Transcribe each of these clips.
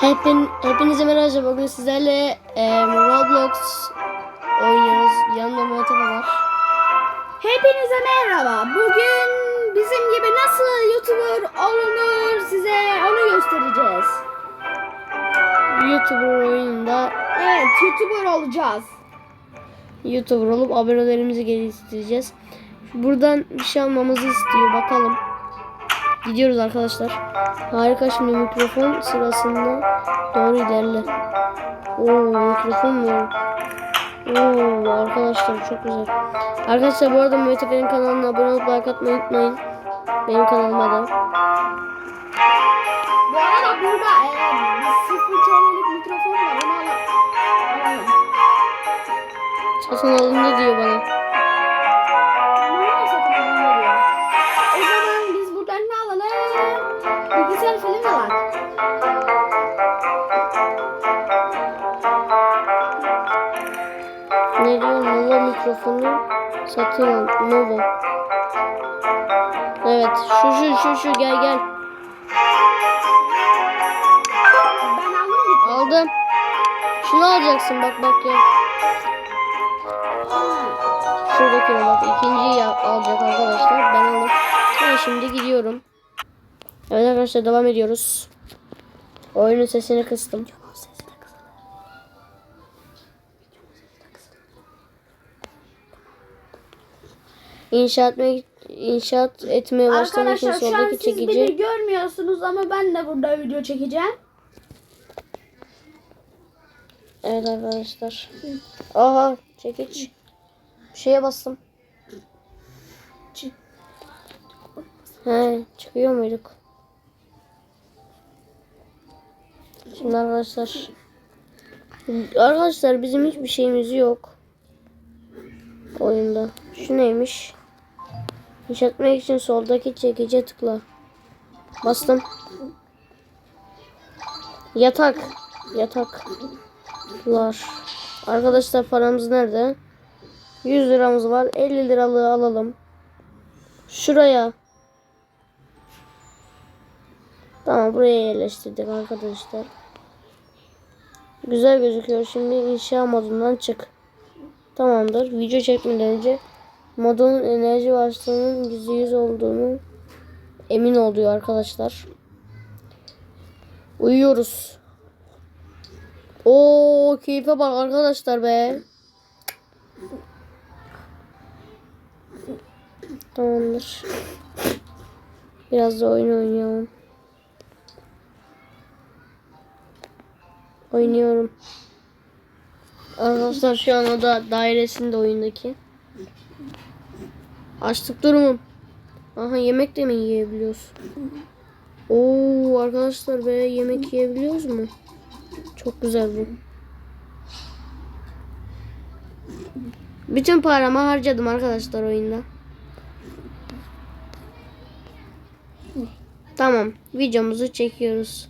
Hepin, hepinize merhaba. Bugün sizlerle e, Roblox oynuyoruz. Yanımda Muhatap var. Hepinize merhaba. Bugün bizim gibi nasıl YouTuber olunur size onu göstereceğiz. YouTuber oyununda Evet YouTuber olacağız. YouTuber olup abonelerimizi geliştireceğiz. Buradan bir şey almamızı istiyor. Bakalım. Gidiyoruz arkadaşlar. Harika şimdi mikrofon sırasında doğru ilerle. Oo mikrofon mu? Oo arkadaşlar çok güzel. Arkadaşlar bu arada Mehmet Efe'nin kanalına abone olup like atmayı unutmayın. Benim kanalıma da. Bu arada burada e, sıfır TL'lik mikrofon var. Onu al- alalım. Satın alındı diyor bana. Satın al. Nova. Evet. Şu şu şu şu gel gel. Ben aldım? Aldım. Şunu alacaksın bak bak ya. Şuradakine bak. ikinciyi alacak arkadaşlar. Ben aldım. Ben şimdi gidiyorum. Evet arkadaşlar devam ediyoruz. Oyunun sesini kıstım. İnşaat etmek inşaat etmeye başlamak için Arkadaşlar şu an soldaki siz çekici. beni görmüyorsunuz ama ben de burada video çekeceğim. Evet arkadaşlar. Aha çekiç. Bir şeye bastım. Çık. He çıkıyor muyduk? Şimdi arkadaşlar. Arkadaşlar bizim hiçbir şeyimiz yok. Oyunda. Şu neymiş? İnşaatmak için soldaki çekice tıkla. Bastım. Yatak. Yataklar. Arkadaşlar paramız nerede? 100 liramız var. 50 liralığı alalım. Şuraya. Tamam buraya yerleştirdik arkadaşlar. Güzel gözüküyor. Şimdi inşa modundan çık. Tamamdır. Video çekmeden önce modun enerji başlığının %100 olduğunu emin oluyor arkadaşlar. Uyuyoruz. Oo keyfe bak arkadaşlar be. Tamamdır. Biraz da oyun oynayalım. Oynuyorum. Arkadaşlar şu an o da dairesinde oyundaki. Açtık durumum. Aha yemek de mi yiyebiliyoruz? Oo arkadaşlar be yemek yiyebiliyoruz mu? Çok güzel bu. Bütün paramı harcadım arkadaşlar oyunda. Tamam. Videomuzu çekiyoruz.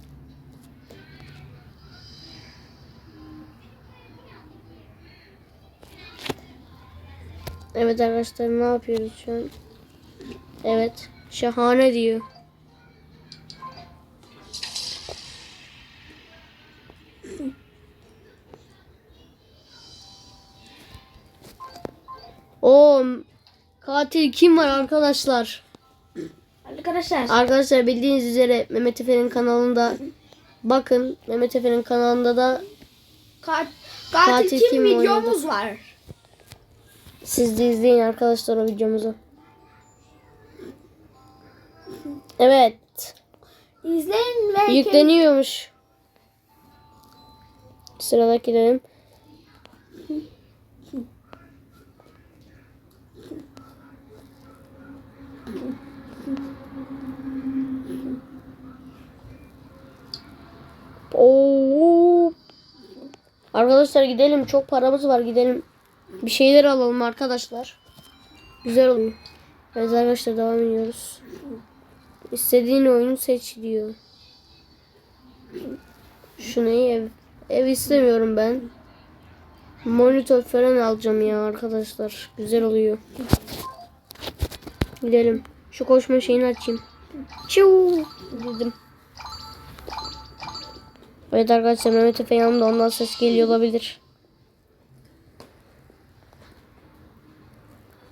Evet arkadaşlar ne yapıyoruz şu an? Evet. Şahane diyor. O katil kim var arkadaşlar? Arkadaşlar Arkadaşlar bildiğiniz üzere Mehmet Efe'nin kanalında bakın Mehmet Efe'nin kanalında da kat, Katil katil kim kim videomuz var. Siz de izleyin arkadaşlar o videomuzu. Evet. İzleyin ve Yükleniyormuş. Sıradakilerim. Oo. Arkadaşlar gidelim. Çok paramız var. Gidelim. Bir şeyler alalım arkadaşlar. Güzel oluyor. Evet arkadaşlar devam ediyoruz. İstediğin oyunu seç diyor. Şu neyi ev? Ev istemiyorum ben. Monitör falan alacağım ya arkadaşlar. Güzel oluyor. Gidelim. Şu koşma şeyini açayım. Çiu dedim. Evet arkadaşlar Mehmet Efe yanımda ondan ses geliyor olabilir.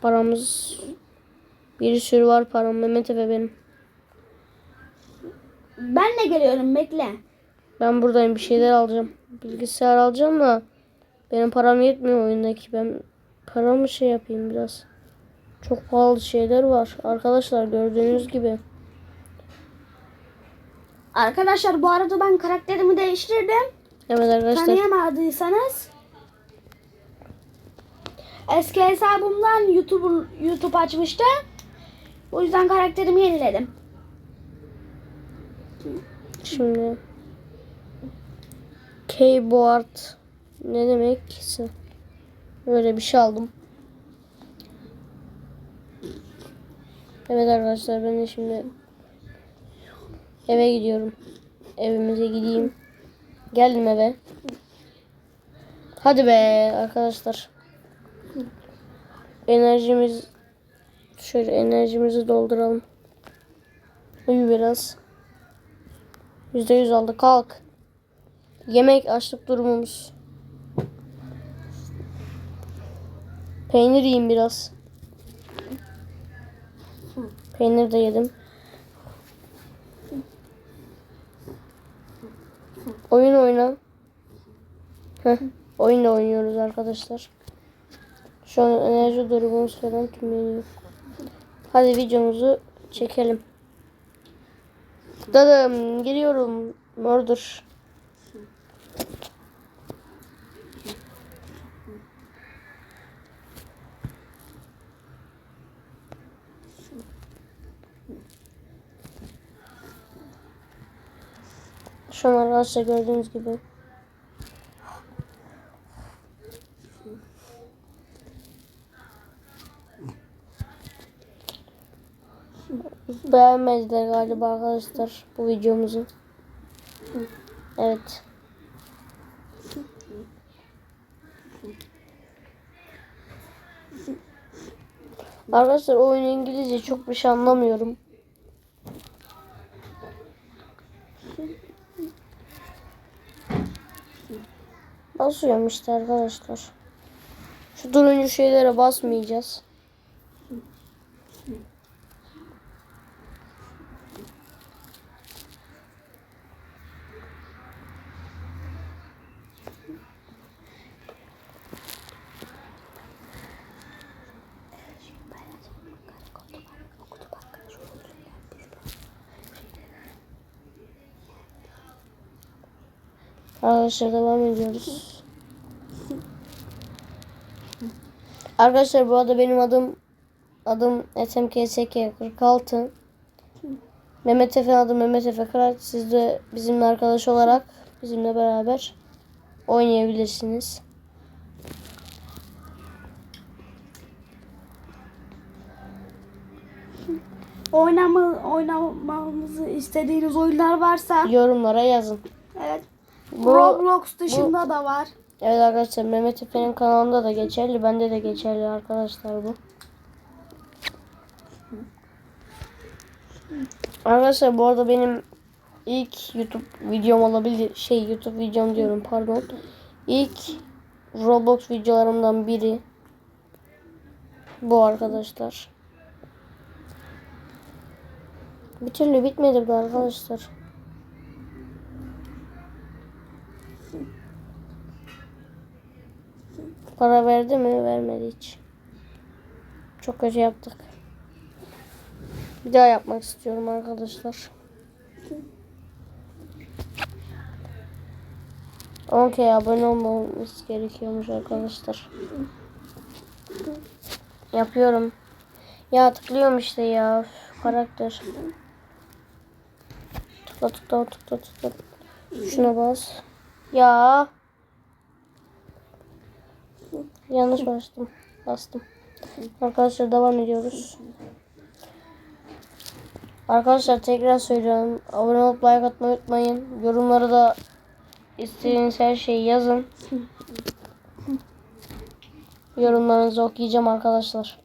Paramız bir sürü var param Mehmet Efe benim. Ben de geliyorum bekle. Ben buradayım bir şeyler alacağım. Bilgisayar alacağım da benim param yetmiyor oyundaki. Ben paramı şey yapayım biraz. Çok pahalı şeyler var. Arkadaşlar gördüğünüz gibi. Arkadaşlar bu arada ben karakterimi değiştirdim. Evet arkadaşlar. Tanıyamadıysanız eski hesabımdan YouTube YouTube açmıştım. O yüzden karakterimi yeniledim. Şimdi keyboard ne demek? Böyle bir şey aldım. Evet arkadaşlar ben de şimdi eve gidiyorum. Evimize gideyim. Geldim eve. Hadi be arkadaşlar. Enerjimiz şöyle enerjimizi dolduralım. Uyu biraz. Yüzde yüz aldı. Kalk. Yemek açlık durumumuz. Peynir yiyeyim biraz. Peynir de yedim. Oyun oyna. Heh, oyun oynuyoruz arkadaşlar. Şu an enerji durumumuz falan tümleniyor. Hadi videomuzu çekelim. Dadım geliyorum. Murder. Şu an arkadaşlar gördüğünüz gibi. Beğenmediler galiba arkadaşlar bu videomuzu. Evet. Arkadaşlar oyun İngilizce çok bir şey anlamıyorum. Basıyorum işte arkadaşlar. Şu turuncu şeylere basmayacağız. Arkadaşlar devam ediyoruz. Arkadaşlar bu arada benim adım adım SMKSK 46. Mehmet Efe adı Mehmet Efe Kıraç. Siz de bizimle arkadaş olarak bizimle beraber oynayabilirsiniz. Oynama, oynamamızı istediğiniz oyunlar varsa Yorumlara yazın. evet. Bu- Roblox dışında da var. Evet arkadaşlar Mehmet Efe'nin kanalında da geçerli. Bende de geçerli arkadaşlar bu. Arkadaşlar bu arada benim ilk YouTube videom olabilir. Şey YouTube videom diyorum pardon. İlk Roblox videolarımdan biri. Bu arkadaşlar. Bir türlü bitmedi bu arkadaşlar. Para verdi mi? Vermedi hiç. Çok kötü yaptık. Bir daha yapmak istiyorum arkadaşlar. Okey abone olmamız gerekiyormuş arkadaşlar. Yapıyorum. Ya tıklıyorum işte ya. Karakter. Tıkla tıkla tıkla tıkla. Şuna bas. Ya. Yanlış bastım. Bastım. Arkadaşlar devam ediyoruz. Arkadaşlar tekrar söylüyorum. Abone olup like atmayı unutmayın. Yorumlara da istediğiniz her şeyi yazın. Yorumlarınızı okuyacağım arkadaşlar.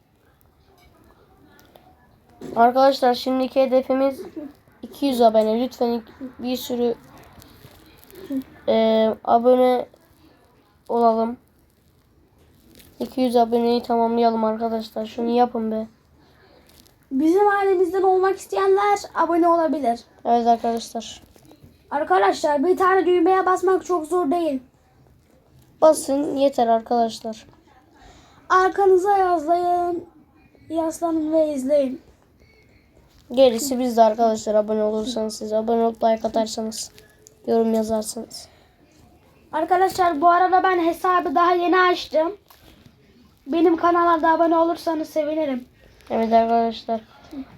Arkadaşlar şimdiki hedefimiz 200 abone. Lütfen bir sürü Ee, abone olalım. 200 aboneyi tamamlayalım arkadaşlar. Şunu yapın be. Bizim ailemizden olmak isteyenler abone olabilir. Evet arkadaşlar. Arkadaşlar bir tane düğmeye basmak çok zor değil. Basın yeter arkadaşlar. Arkanıza yazlayın. Yaslanın ve izleyin. Gerisi bizde arkadaşlar abone olursanız siz abone olup like atarsanız yorum yazarsanız. Arkadaşlar bu arada ben hesabı daha yeni açtım. Benim kanala da abone olursanız sevinirim. Evet arkadaşlar.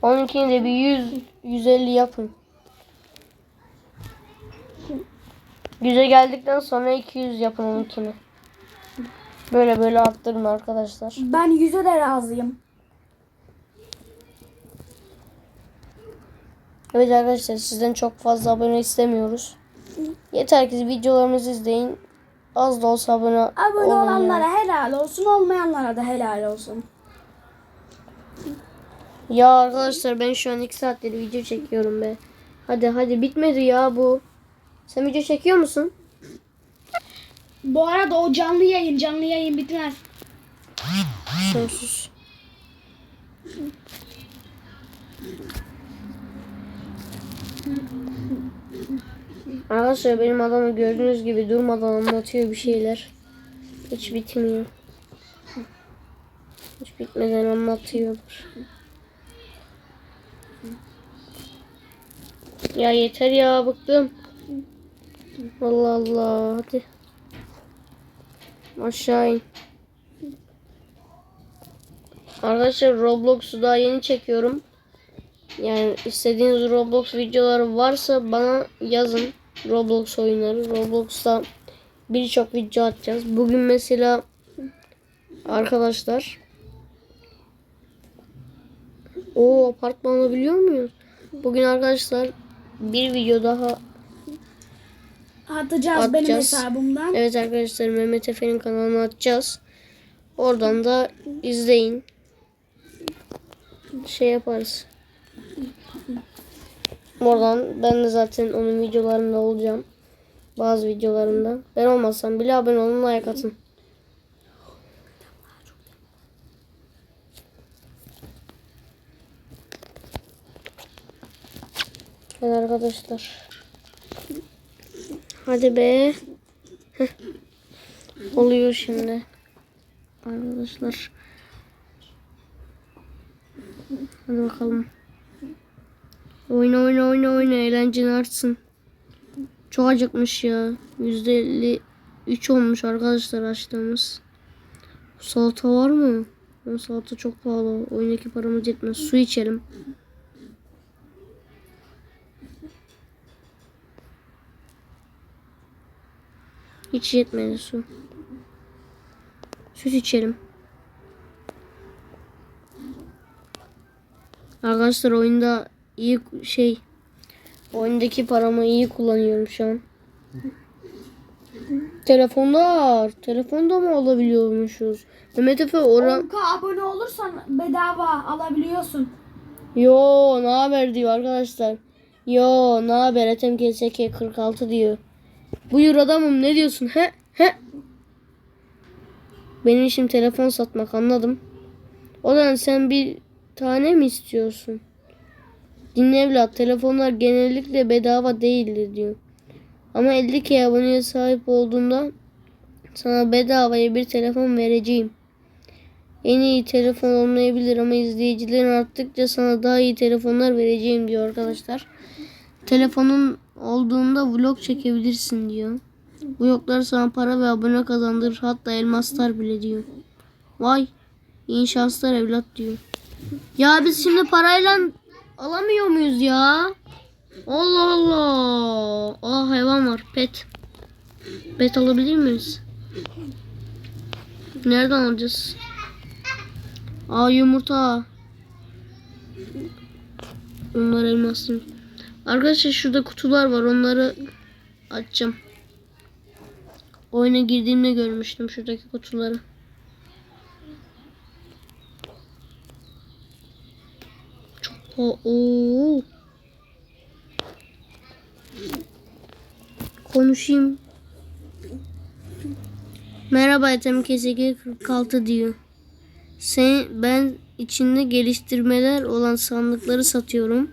Onunkini de bir 100 150 yapın. 100'e geldikten sonra 200 yapın onunkini. Böyle böyle arttırın arkadaşlar. Ben yüze de razıyım. Evet arkadaşlar sizden çok fazla abone istemiyoruz. Yeter ki videolarımızı izleyin. Az da olsa abone, Abone olun olanlara ya. helal olsun, olmayanlara da helal olsun. Ya arkadaşlar ben şu an 2 saattir video çekiyorum be. Hadi hadi bitmedi ya bu. Sen video çekiyor musun? Bu arada o canlı yayın, canlı yayın bitmez. Sus. Arkadaşlar benim adamı gördüğünüz gibi durmadan anlatıyor bir şeyler. Hiç bitmiyor. Hiç bitmeden anlatıyor. Ya yeter ya bıktım. Allah Allah hadi. Aşağı in. Arkadaşlar Roblox'u daha yeni çekiyorum. Yani istediğiniz Roblox videoları varsa bana yazın. Roblox oyunları. Roblox'ta birçok video atacağız. Bugün mesela arkadaşlar o apartman alabiliyor muyuz? Bugün arkadaşlar bir video daha Atacağız benim Atacağız. hesabımdan. Evet arkadaşlar Mehmet Efe'nin kanalına atacağız. Oradan da izleyin. Şey yaparız. Oradan ben de zaten onun videolarında olacağım. Bazı videolarında. Ben olmasam bile abone olun like atın. Evet arkadaşlar. Hadi be. Heh. Oluyor şimdi. Arkadaşlar. Hadi bakalım. Oyna oyna oyna oyna eğlencen artsın. Çok acıkmış ya. %53 olmuş arkadaşlar açtığımız. Salata var mı? O salata çok pahalı. Oyundaki paramız yetmez. Su içelim. Hiç yetmedi su. Süt içelim. Arkadaşlar oyunda iyi şey oyundaki paramı iyi kullanıyorum şu an. Telefonlar. Telefonda mı alabiliyormuşuz? Mehmet Efe ora... 10k abone olursan bedava alabiliyorsun. Yo ne haber diyor arkadaşlar. Yo ne haber Etem KSK 46 diyor. Buyur adamım ne diyorsun he he. Benim işim telefon satmak anladım. O zaman sen bir tane mi istiyorsun? Dinle evlat telefonlar genellikle bedava değildir diyor. Ama 50k aboneye sahip olduğunda sana bedavaya bir telefon vereceğim. En iyi telefon olmayabilir ama izleyicilerin arttıkça sana daha iyi telefonlar vereceğim diyor arkadaşlar. Telefonun olduğunda vlog çekebilirsin diyor. Vloglar sana para ve abone kazandırır hatta elmaslar bile diyor. Vay iyi şanslar evlat diyor. Ya biz şimdi parayla alamıyor muyuz ya? Allah Allah. Aa hayvan var pet. Pet alabilir miyiz? Nereden alacağız? Aa yumurta. Onlar elmaslı. Arkadaşlar şurada kutular var. Onları açacağım. Oyuna girdiğimde görmüştüm şuradaki kutuları. Çok pa- Oo. Konuşayım. Merhaba Ethem Keseki 46 diyor. Sen, ben içinde geliştirmeler olan sandıkları satıyorum.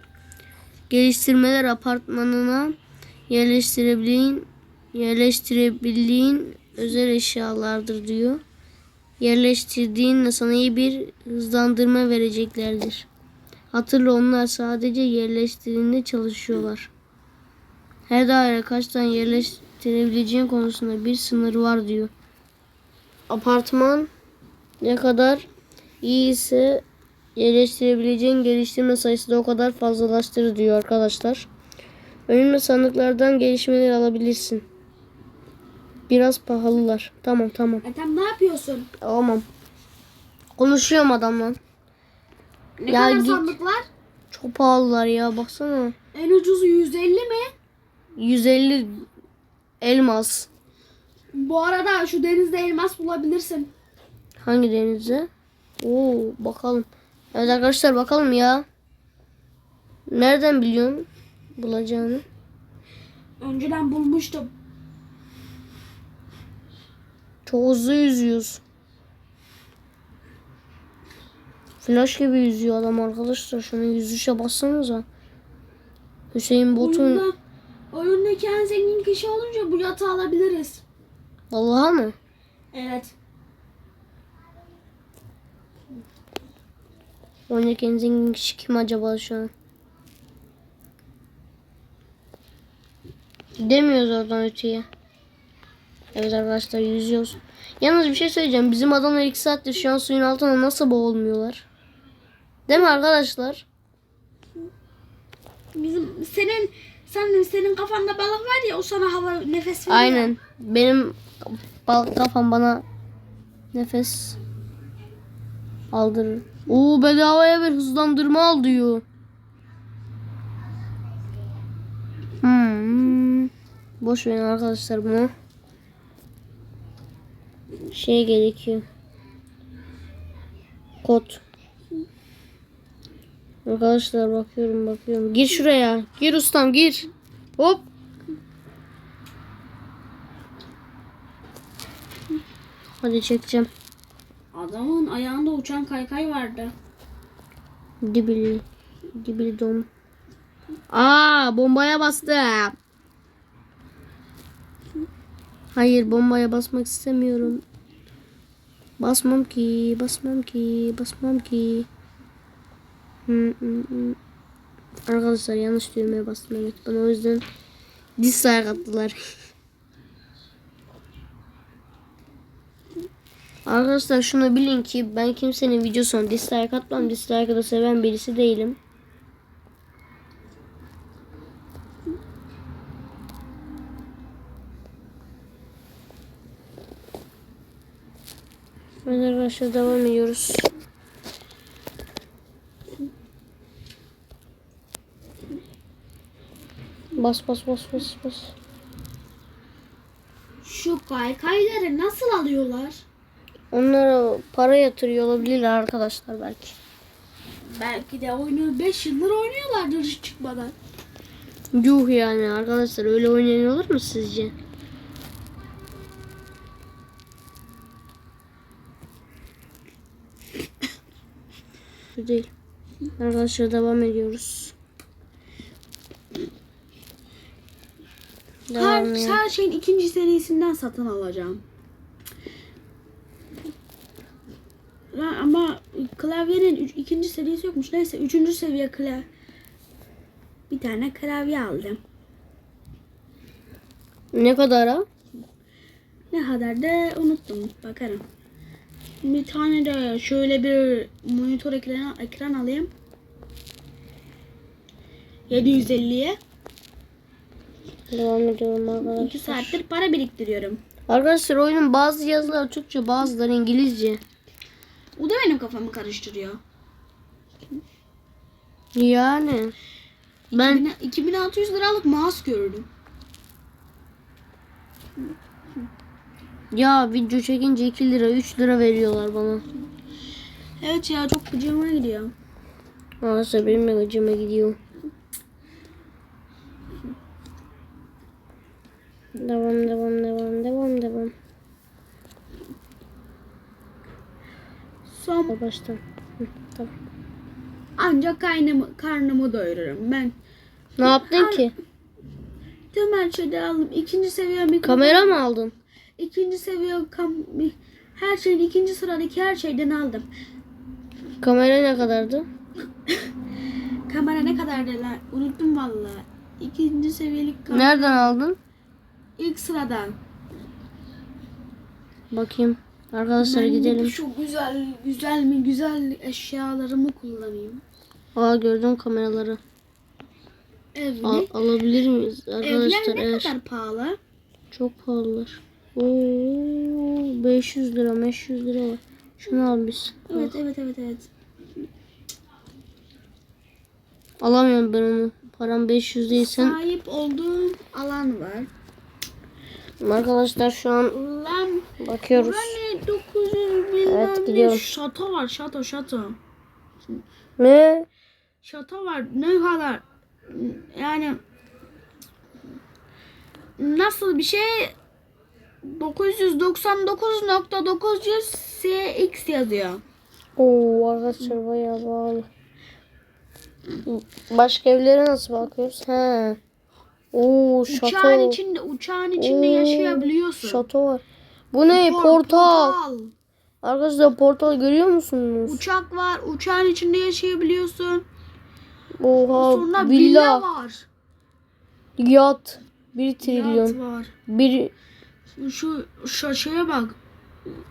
Geliştirmeler apartmanına yerleştirebildiğin yerleştirebildiğin özel eşyalardır diyor. Yerleştirdiğinle sana iyi bir hızlandırma vereceklerdir. Hatırla onlar sadece yerleştirdiğinde çalışıyorlar. Her daire kaç tane yerleştirebileceğin konusunda bir sınır var diyor. Apartman ne kadar iyi ise yerleştirebileceğin geliştirme sayısı da o kadar fazlalaştırır diyor arkadaşlar. Önüne sandıklardan gelişmeler alabilirsin. Biraz pahalılar. Tamam tamam. Ethem ne yapıyorsun? Tamam. Konuşuyorum adamla. Ne Ya kadar git. sandıklar? Çok pahalılar ya baksana. En ucuzu 150 mi? 150 elmas. Bu arada şu denizde elmas bulabilirsin. Hangi denizde? Oo bakalım. Evet arkadaşlar bakalım ya. Nereden biliyorsun bulacağını? Önceden bulmuştum. Çok hızlı yüzüyoruz. Flash gibi yüzüyor adam arkadaşlar. Şuna yüzüşe bassanıza. Hüseyin Botun. Oyunda, oyundaki en zengin kişi olunca bu yatağı alabiliriz. Vallahi mı? Evet. Oyundaki en zengin kişi kim acaba şu an? Demiyoruz oradan öteye. Evet arkadaşlar yüzüyoruz. Yalnız bir şey söyleyeceğim. Bizim adamlar 2 saattir şu an suyun altında nasıl boğulmuyorlar? Değil mi arkadaşlar? Bizim senin sen senin kafanda balık var ya o sana hava nefes veriyor. Aynen. Benim balık kafam bana nefes aldırır. Oo bedavaya bir hızlandırma al diyor. Hmm. Boş verin arkadaşlar bunu. Şey gerekiyor. Kod. Arkadaşlar bakıyorum bakıyorum. Gir şuraya. Gir ustam gir. Hop. Hadi çekeceğim. Adamın ayağında uçan kaykay vardı. Dibili. Dibili don. Aa bombaya bastım. Hayır bombaya basmak istemiyorum. Basmam ki, basmam ki, basmam ki. Arkadaşlar yanlış düğmeye bastım evet. Bana o yüzden dislike attılar. Arkadaşlar şunu bilin ki ben kimsenin videosuna dislike atmam. Dislike'ı da seven birisi değilim. Evet arkadaşlar devam ediyoruz. Bas bas bas bas bas. Şu kaykayları nasıl alıyorlar? Onlara para yatırıyor olabilirler arkadaşlar belki. Belki de oyunu 5 yıldır oynuyorlardır hiç çıkmadan. Yuh yani arkadaşlar öyle oynayan olur mu sizce? Bu değil. Arkadaşlar devam ediyoruz. Her, her şeyin ikinci serisinden satın alacağım. Ama klavyenin üç- ikinci serisi yokmuş. Neyse üçüncü seviye klavye. Bir tane klavye aldım. Ne kadar ha? Ne kadar da unuttum. Bakarım. Bir tane de şöyle bir monitör ekran, ekran alayım. 750'ye. Devam ediyorum arkadaşlar. 2 saattir para biriktiriyorum. Arkadaşlar oyunun bazı yazıları Türkçe bazıları İngilizce. O da benim kafamı karıştırıyor. Yani. Ben 2600 liralık mouse gördüm. ya video çekince 2 lira 3 lira veriyorlar bana. Evet ya çok gıcığıma gidiyor. Arkadaşlar benim de gıcıma gidiyor. Devam devam devam devam devam. Son Baştan. Hı, tamam. ancak kaynımı, karnımı doyururum. Ben Ne yaptın ki? tüm her şeyden aldım. İkinci seviye mikrofon. Kamera mı aldın? İkinci seviye kam her şeyin ikinci sıradaki her şeyden aldım. Kamera ne kadardı? Kamera ne kadar lan? Unuttum vallahi. İkinci seviyelik kamera. Nereden aldın? İlk sıradan. Bakayım. Arkadaşlar Ben gidelim. Şu güzel güzel mi güzel eşyalarımı kullanayım. Aa gördüm kameraları. Evli. Al, alabilir miyiz Evler arkadaşlar? ne Evet. kadar pahalı? Çok pahalılar. Oo 500 lira 500 lira var. Şunu al biz. Evet evet evet evet. Alamıyorum ben onu. Param 500 değil sen. Sahip olduğum alan var. Arkadaşlar şu an Lan bakıyoruz. ne 900 bilmem Evet, gidiyorum. Şato var şato şato. Ne? Şato var ne kadar yani nasıl bir şey 999.900 CX yazıyor. Oo arkadaşlar bayağı pahalı. Başka evlere nasıl bakıyoruz? He. Oo şato. Uçağın içinde uçağın içinde Oo, yaşayabiliyorsun. Şato var. Bu ne? Por- portal. Arkadaşlar portal görüyor musunuz? Uçak var. Uçağın içinde yaşayabiliyorsun. Oha Sonra villa, villa var. yat, 1 trilyon, Yat var. bir Şu, şeye bak.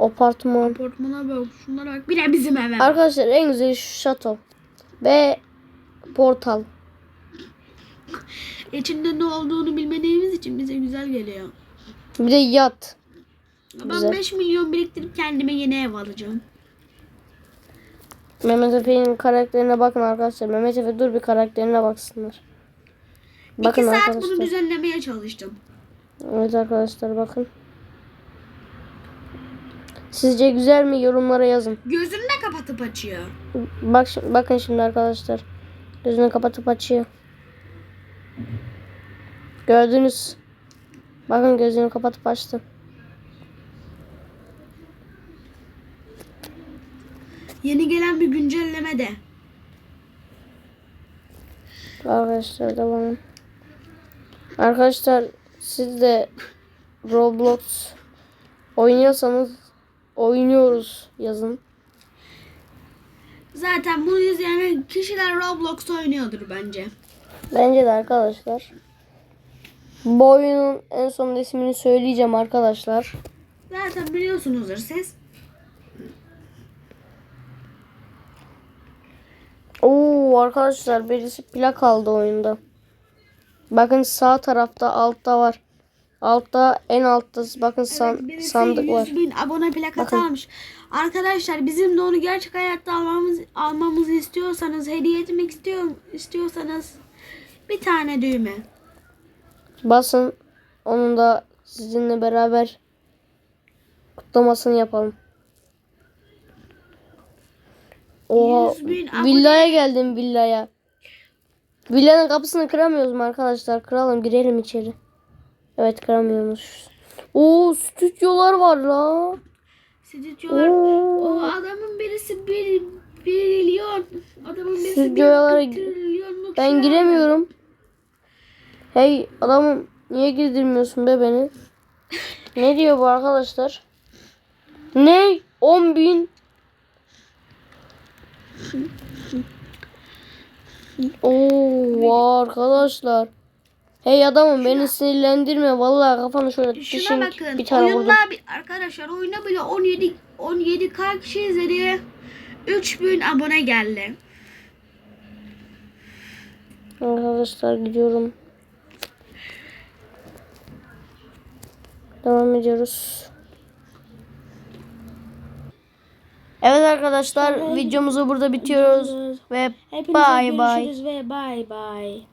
apartman. Apartmana bak. Şunlara bak. Bir de bizim eve bak. Arkadaşlar en güzeli şu şato ve portal. İçinde ne olduğunu bilmediğimiz için bize güzel geliyor. Bir de yat. Ben Güzel. 5 milyon biriktirip kendime yeni ev alacağım. Mehmet Efe'nin karakterine bakın arkadaşlar. Mehmet Efe dur bir karakterine baksınlar. Bakın 2 saat arkadaşlar. bunu düzenlemeye çalıştım. Evet arkadaşlar bakın. Sizce güzel mi? Yorumlara yazın. Gözünü de kapatıp açıyor. Bak bakın şimdi arkadaşlar. Gözünü kapatıp açıyor. Gördünüz. Bakın gözünü kapatıp açtı. Yeni gelen bir güncelleme de. Arkadaşlar devam. Arkadaşlar siz de Roblox oynuyorsanız oynuyoruz yazın. Zaten bunu izleyen kişiler Roblox oynuyordur bence. Bence de arkadaşlar. Bu oyunun en son ismini söyleyeceğim arkadaşlar. Zaten biliyorsunuzdur siz. Oo arkadaşlar birisi plak aldı oyunda. Bakın sağ tarafta altta var. Altta en altta bakın san- Evet, birisi sandık 100 var. bin abone plakası Bakın. almış. Arkadaşlar bizim de onu gerçek hayatta almamız almamızı istiyorsanız, hediye etmek istiyor istiyorsanız bir tane düğme. Basın onun da sizinle beraber kutlamasını yapalım. Oha 100 bin abone- villaya geldim villaya. Villanın kapısını kıramıyoruz mu arkadaşlar? Kıralım girelim içeri. Evet kıramıyormuş. Oo stüdyolar var la. Stüdyolar. Oo. O adamın birisi bir, bir milyon. Adamın birisi Stüdyolara bir trilyonluk Ben giremiyorum. Hey adamım niye girdirmiyorsun be beni? ne diyor bu arkadaşlar? Ne? 10 bin. Oo arkadaşlar. Hey adamım beni sinirlendirme. Vallahi kafanı şöyle Şuna dişin bakın. bir tane vurdum. bir, arkadaşlar oyunda bile 17 17 k kişi izledi. 3000 abone geldi. Arkadaşlar gidiyorum. Devam ediyoruz. Evet arkadaşlar videomuzu burada bitiriyoruz ve Hepinize bye bye. görüşürüz ve bye bye.